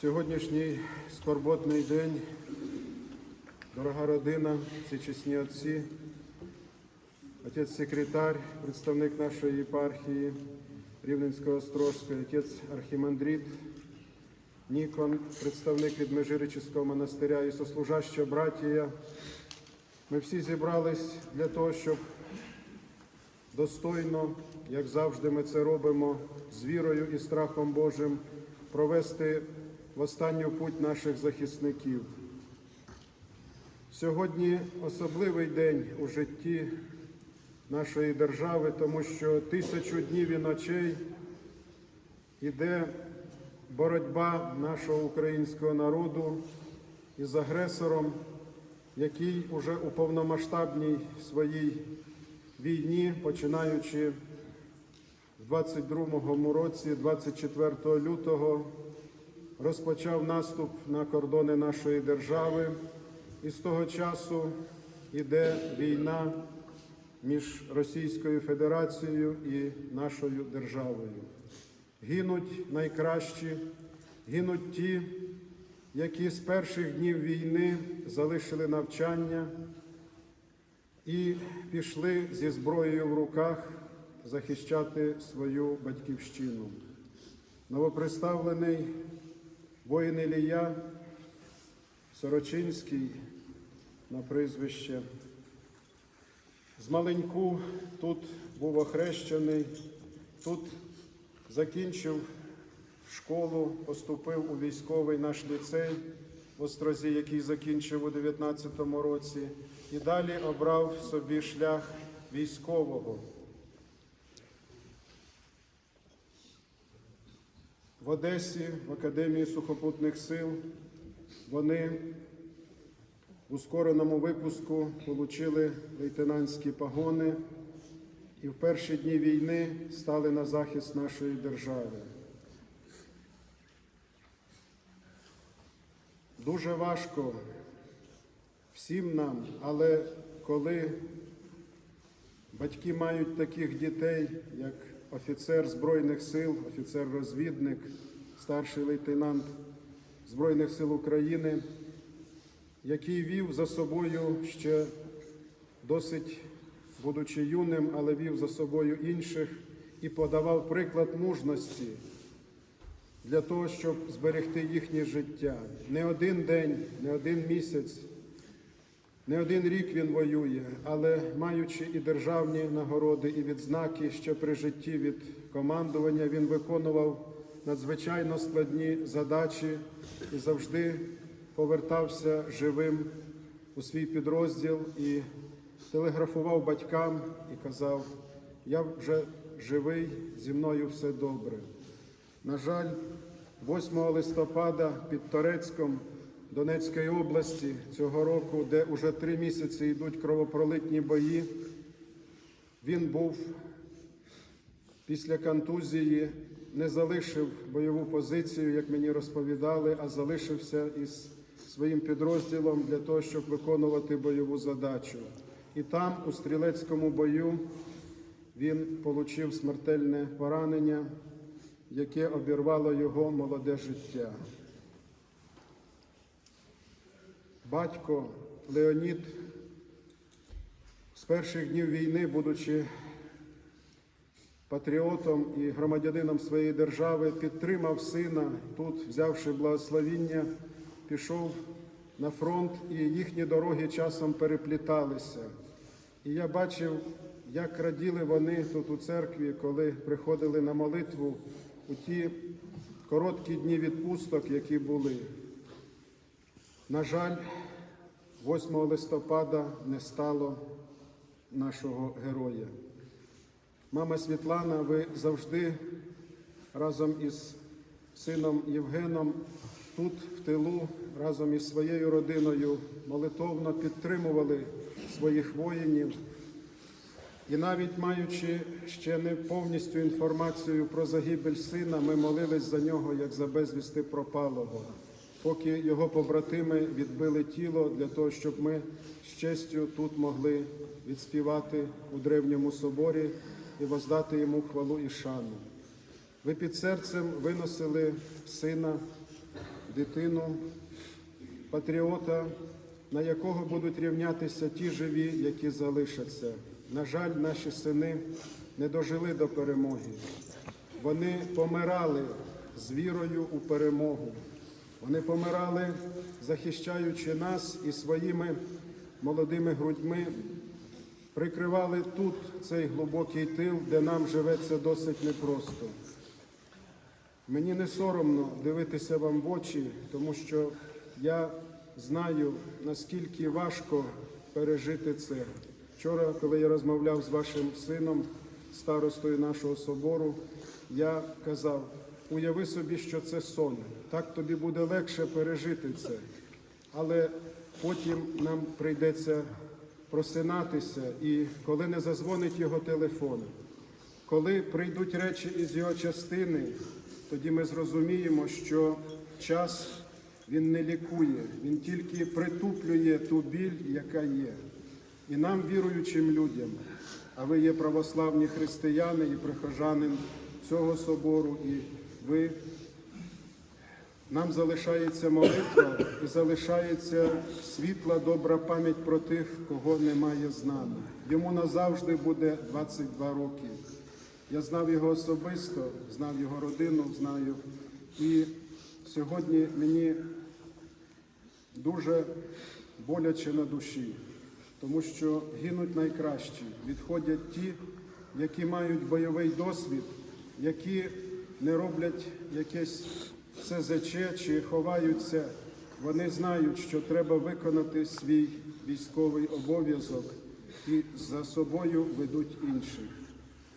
Сьогоднішній скорботний день, дорога родина, всі чесні отці, отець секретар, представник нашої єпархії Рівненського Острожської, отець архімандрит Нікон, представник від Межиричівського монастиря і сослужаща братія. Ми всі зібрались для того, щоб достойно, як завжди ми це робимо, з вірою і страхом Божим, провести в останню путь наших захисників. Сьогодні особливий день у житті нашої держави, тому що тисячу днів і ночей іде боротьба нашого українського народу із агресором, який уже у повномасштабній своїй війні, починаючи в 22-му році, 24 лютого, розпочав наступ на кордони нашої держави, і з того часу йде війна між Російською Федерацією і нашою державою. Гинуть найкращі, гинуть ті, які з перших днів війни залишили навчання і пішли зі зброєю в руках захищати свою батьківщину. Новоприставлений воїн Ілія Сорочинський на прізвище. Змаленьку тут був охрещений, тут закінчив школу, поступив у військовий наш ліцей в Острозі, який закінчив у 19-му році, і далі обрав собі шлях військового. В Одесі, в Академії сухопутних сил, вони в ускореному випуску отримали лейтенантські погони і в перші дні війни стали на захист нашої держави. Дуже важко всім нам, але коли батьки мають таких дітей, як офіцер Збройних сил, офіцер-розвідник, старший лейтенант Збройних сил України, який вів за собою ще досить, будучи юним, але вів за собою інших і подавав приклад мужності для того, щоб зберегти їхнє життя. Не один день, не один місяць, не один рік він воює, але маючи і державні нагороди, і відзнаки, ще при житті від командування, він виконував надзвичайно складні задачі і завжди повертався живим у свій підрозділ і телеграфував батькам і казав: Я вже живий, зі мною все добре. На жаль, 8 листопада під Торецьком Донецької області цього року, де уже три місяці йдуть кровопролитні бої, він був після контузії, не залишив бойову позицію, як мені розповідали, а залишився із своїм підрозділом для того, щоб виконувати бойову задачу. І там, у стрілецькому бою, він отримав смертельне поранення яке обірвало його молоде життя. Батько Леонід з перших днів війни, будучи патріотом і громадянином своєї держави, підтримав сина тут, взявши благословіння, пішов на фронт, і їхні дороги часом перепліталися. І я бачив, як раділи вони тут у церкві, коли приходили на молитву у ті короткі дні відпусток, які були. На жаль, 8 листопада не стало нашого героя. Мама Світлана, ви завжди разом із сином Євгеном тут, в тилу, разом із своєю родиною молитовно підтримували своїх воїнів. І навіть маючи ще не повністю інформацію про загибель сина, ми молились за нього як за безвісти пропалого, поки його побратими відбили тіло для того, щоб ми з честю тут могли відспівати у древньому соборі і воздати йому хвалу і шану. Ви під серцем виносили сина дитину, патріота, на якого будуть рівнятися ті живі, які залишаться. На жаль, наші сини не дожили до перемоги. Вони помирали з вірою у перемогу. Вони помирали, захищаючи нас і своїми молодими грудьми, прикривали тут цей глибокий тил, де нам живеться досить непросто. Мені не соромно дивитися вам в очі, тому що я знаю, наскільки важко пережити це. Вчора, коли я розмовляв з вашим сином, старостою нашого собору, я казав: уяви собі, що це сон. Так тобі буде легше пережити це. Але потім нам прийдеться просинатися, і коли не зазвонить його телефон, коли прийдуть речі із його частини, тоді ми зрозуміємо, що час він не лікує, він тільки притуплює ту біль, яка є. І нам, віруючим людям, а ви є православні християни і прихожанин цього собору, і ви нам залишається молитва і залишається світла, добра пам'ять про тих, кого немає з нами. Йому назавжди буде 22 роки. Я знав його особисто, знав його родину, знаю. І сьогодні мені дуже боляче на душі, тому що гинуть найкращі, відходять ті, які мають бойовий досвід, які не роблять якесь СЗЧ чи ховаються. Вони знають, що треба виконати свій військовий обов'язок і за собою ведуть інших.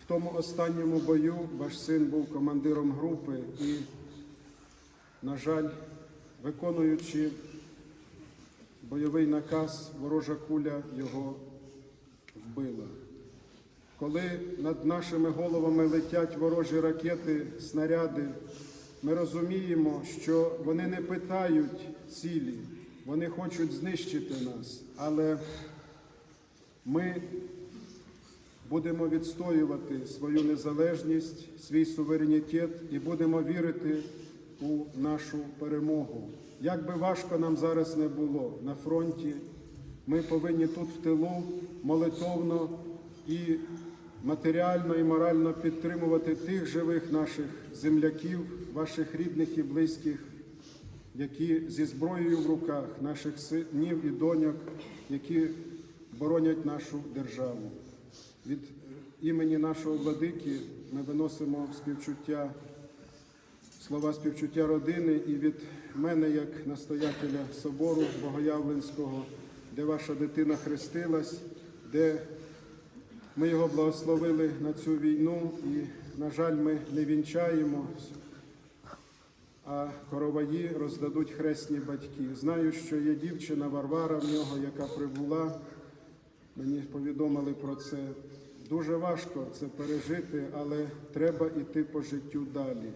В тому останньому бою ваш син був командиром групи і, на жаль, виконуючи бойовий наказ, ворожа куля його вбила. Коли над нашими головами летять ворожі ракети, снаряди, ми розуміємо, що вони не питають цілі, вони хочуть знищити нас, але ми будемо відстоювати свою незалежність, свій суверенітет і будемо вірити у нашу перемогу. Як би важко нам зараз не було на фронті, ми повинні тут в тилу молитовно і матеріально і морально підтримувати тих живих наших земляків, ваших рідних і близьких, які зі зброєю в руках, наших синів і доньок, які боронять нашу державу. Від е, імені нашого владики ми виносимо співчуття, слова співчуття родини і від мене, як настоятеля собору Богоявленського, де ваша дитина хрестилась, де ми його благословили на цю війну і, на жаль, ми не вінчаємо, а короваї роздадуть хресні батьки. Знаю, що є дівчина Варвара в нього, яка прибула. Мені повідомили про це. Дуже важко це пережити, але треба йти по життю далі.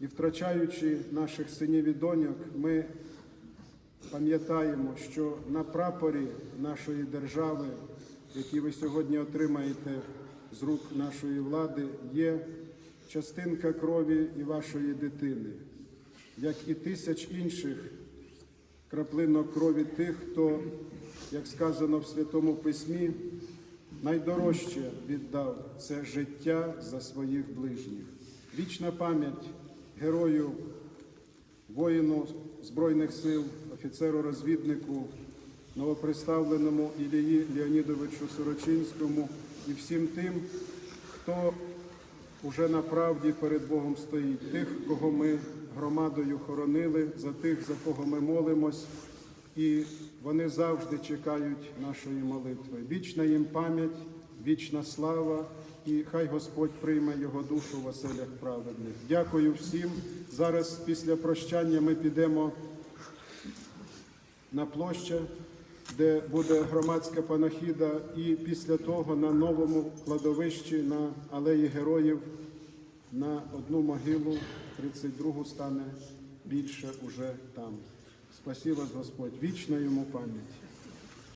І втрачаючи наших синів і доньок, ми пам'ятаємо, що на прапорі нашої держави, який ви сьогодні отримаєте з рук нашої влади, є частинка крові і вашої дитини, як і тисяч інших краплинок крові тих, хто, як сказано в Святому Письмі, найдорожче віддав це життя за своїх ближніх. Вічна пам'ять герою, воїну Збройних сил, офіцеру-розвіднику, новоприставленому Ілії Леонідовичу Сорочинському і всім тим, хто уже на правді перед Богом стоїть, тих, кого ми громадою хоронили, за тих, за кого ми молимось, і вони завжди чекають нашої молитви. Вічна їм пам'ять, вічна слава, і хай Господь прийме його душу в оселях праведних. Дякую всім. Зараз після прощання ми підемо на площу, де буде громадська панахіда, і після того на новому кладовищі на алеї героїв на одну могилу, 32-гу стане більше уже там. Спасі вас, Господь, вічна йому пам'ять.